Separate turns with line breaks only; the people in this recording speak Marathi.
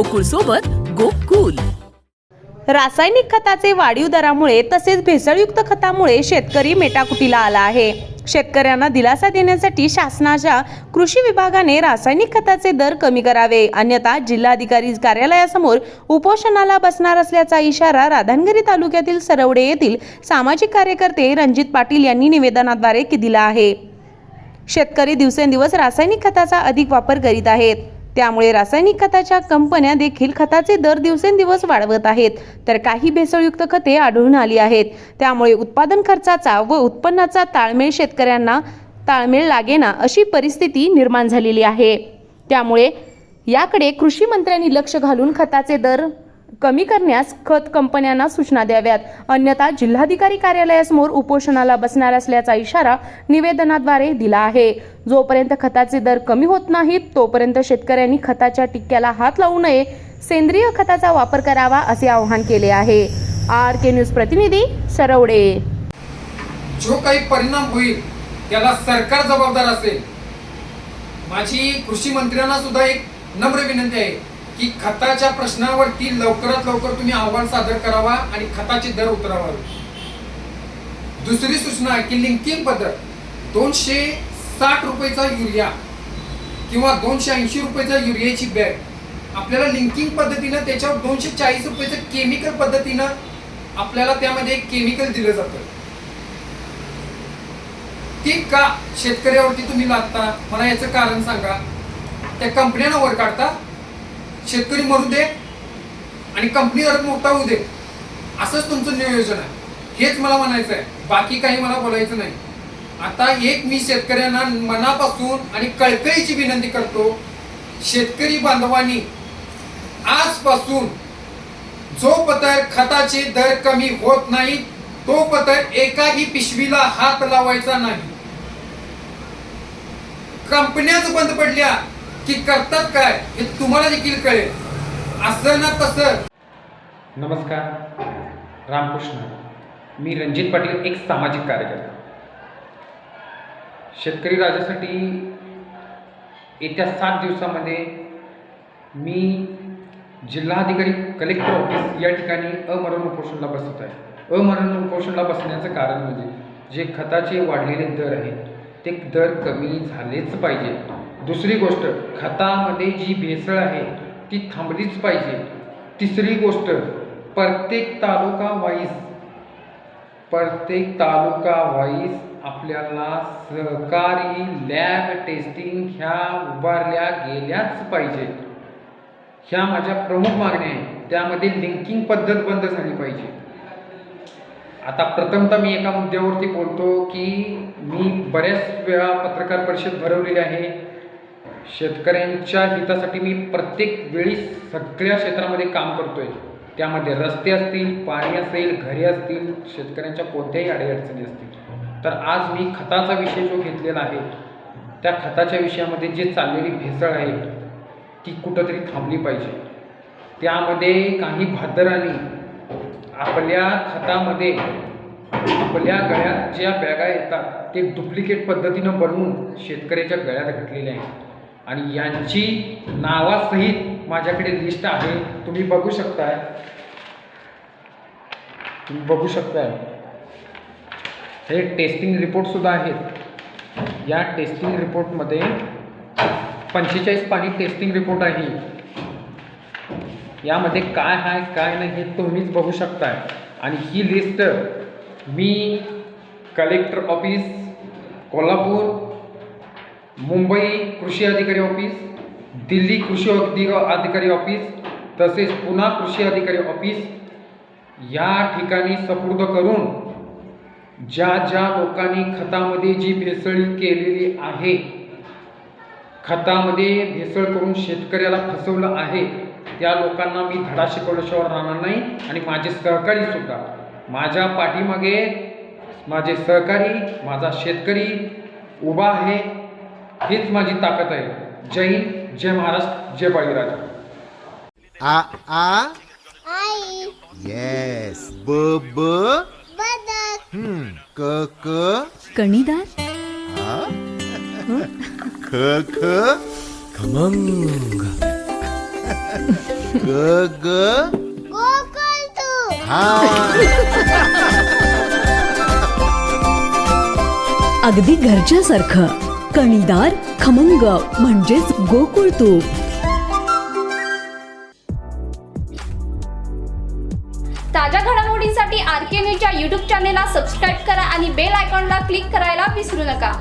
गोकुळ सोबत गोकुल.
रासायनिक खताचे वाढीव दरामुळे तसेच भेसळयुक्त खतामुळे शेतकरी मेटाकुटीला आला आहे. शेतकऱ्यांना दिलासा देण्यासाठी शासनाच्या कृषी विभागाने रासायनिक खताचे दर कमी करावे. अन्यथा जिल्हाधिकारी कार्यालयासमोर उपोषणाला बसणार असल्याचा इशारा राधानगिरी तालुक्यातील सरवडे येथील सामाजिक कार्यकर्ते रणजित पाटील यांनी निवेदनाद्वारे दिला आहे. शेतकरी दिवसेंदिवस रासायनिक खताचा अधिक वापर करीत आहेत. त्यामुळे रासायनिक खताच्या कंपन्या देखील खताचे दर दिवसेंदिवस वाढवत आहेत. तर काही भेसळयुक्त खते आढळून आली आहेत. त्यामुळे उत्पादन खर्चाचा व उत्पन्नाचा ताळमेळ शेतकऱ्यांना ताळमेळ लागेना अशी परिस्थिती निर्माण झालेली आहे. त्यामुळे याकडे कृषी मंत्र्यांनी लक्ष घालून खताचे दर कमी करण्यास खत कंपन्यांना सूचना द्याव्यात. अन्यथा जिल्हाधिकारी कार्यालयासमोर उपोषणाला बसणार असल्याचा इशारा निवेदनाद्वारे दिला आहे. जोपर्यंत खताचे दर कमी होत नाहीत तोपर्यंत शेतकऱ्यांनी खताच्या टिक्क्याला हात लावू नये. सेंद्रिय खताचा वापर करावा असे आवाहन केले आहे. आर के न्यूज प्रतिनिधी सरवडे.
जो काही परिणाम होईल त्याला सरकार जबाबदार असेल. माझी कृषी मंत्र्यांना सुद्धा एक नम्र विनंती आहे. की खताच्या प्रश्नावरती लवकरात लवकर तुम्ही अहवाल सादर करावा आणि खताचे दर उतरावा दुसरी सूचना आहे की लिंकिंग पद्धत दोनशे साठ रुपयेचा युरिया किंवा दोनशे ऐंशी रुपयेचा युरियाची बॅग. आपल्याला लिंकिंग पद्धतीनं त्याच्यावर दोनशे चाळीस रुपयेचं केमिकल पद्धतीनं आपल्याला त्यामध्ये केमिकल दिलं जातं. ती का शेतकऱ्यावरती तुम्ही लागता? मला याचं कारण सांगा. त्या कंपन्यांना वर काढता. शेतकरी मरू दे आणि कंपनी जरा मोठा होऊ दे. असंच तुमचं नियोजन आहे. हेच मला म्हणायचं आहे. बाकी काही मला बोलायचं नाही. आता एक मी शेतकऱ्यांना मनापासून आणि कळकळीची विनंती करतो शेतकरी बांधवांनी आजपासून जो पतर खताचे दर कमी होत नाही तो पतर एकाही पिशवीला हात लावायचा नाही. कंपन्याच बंद पडल्या. की करतात काय हे तुम्हाला देखील कळेल. असं ना तसं.
नमस्कार. रामकृष्ण. मी रणजित पाटील एक सामाजिक कार्यकर्ता. शेतकरी राजासाठी येत्या सात दिवसामध्ये मी जिल्हाधिकारी कलेक्टर ऑफिस या ठिकाणी अमरण उपोषणला बसत आहे. अमरण उपोषणला बसण्याचं कारण म्हणजे जे खताचे वाढलेले दर आहेत ते दर कमी झालेच पाहिजे दुसरी गोष्ट खतामध्ये जी भेसळ आहे ती थांबलीच पाहिजे. तिसरी गोष्ट प्रत्येक तालुका वाईज प्रत्येक तालुका वाईज आपल्याला सहकारी लॅब टेस्टिंग ह्या उभारल्या गेल्याच पाहिजे. ह्या माझ्या प्रमुख मागण्या आहेत. त्यामध्ये लिंकिंग पद्धत बंद झाली पाहिजे. आता प्रथमतः मी एका मुद्द्यावरती बोलतो की मी बऱ्याच वेळा पत्रकार परिषद भरवलेली आहे. शेतकऱ्यांच्या हितासाठी मी प्रत्येक वेळी सगळ्या क्षेत्रामध्ये काम करतोय. त्यामध्ये रस्ते असतील पाणी असेल घरे असतील शेतकऱ्यांच्या कोणत्याही अडीअडचणी असतील. तर आज मी खताचा विषय जो घेतलेला आहे त्या खताच्या विषयामध्ये जे चाललेली भेसळ आहे ती कुठंतरी थांबली पाहिजे. त्यामध्ये काही भादरांनी आपल्या खतामध्ये आपल्या गळ्यात ज्या बॅगा येतात ते डुप्लिकेट पद्धतीनं बनवून शेतकऱ्याच्या गळ्यात घातलेले आहेत. आणि यांची नावासहित माझ्याकडे लिस्ट आहे. तुम्ही बघू शकताय. तुम्ही बघू शकताय. हे टेस्टिंग रिपोर्टसुद्धा आहेत. या टेस्टिंग रिपोर्टमध्ये पंचेचाळीस पाणी टेस्टिंग रिपोर्ट आहे. यामध्ये काय आहे काय नाही हे तुम्हीच बघू शकताय. आणि ही लिस्ट मी कलेक्टर ऑफिस कोल्हापूर मुंबई कृषी अधिकारी ऑफिस दिल्ली कृषी अधि अधिकारी ऑफिस तसेच पुन्हा कृषी अधिकारी ऑफिस या ठिकाणी सपूर्द करून ज्या ज्या लोकांनी खतामध्ये जी भेसळी केलेली आहे खतामध्ये भेसळ करून शेतकऱ्याला फसवलं आहे त्या लोकांना मी धडा शिकवल्याशिवाय राहणार नाही आणि माझे सहकारी सुद्धा. माझ्या पाठीमागे माझे सहकारी माझा शेतकरी उभा आहे. हीच माझी ताकद आहे. जय हिंद जय महाराष्ट्र जय बळीराजा.
आ आ?
आई.
येस ब ब?
बदक.
हम्म. क क?
कणीदार
आ? ख ख? खमंग. ग ग? हा.
अगदी घरच्यासारखं. कणीदार खमंग म्हणजेच गोकुळ तूप.
ताज्या घडामोडींसाठी आर के न्यूजच्या यूट्यूब चॅनेलला सबस्क्राईब करा आणि बेल आयकॉनला क्लिक करायला विसरू नका.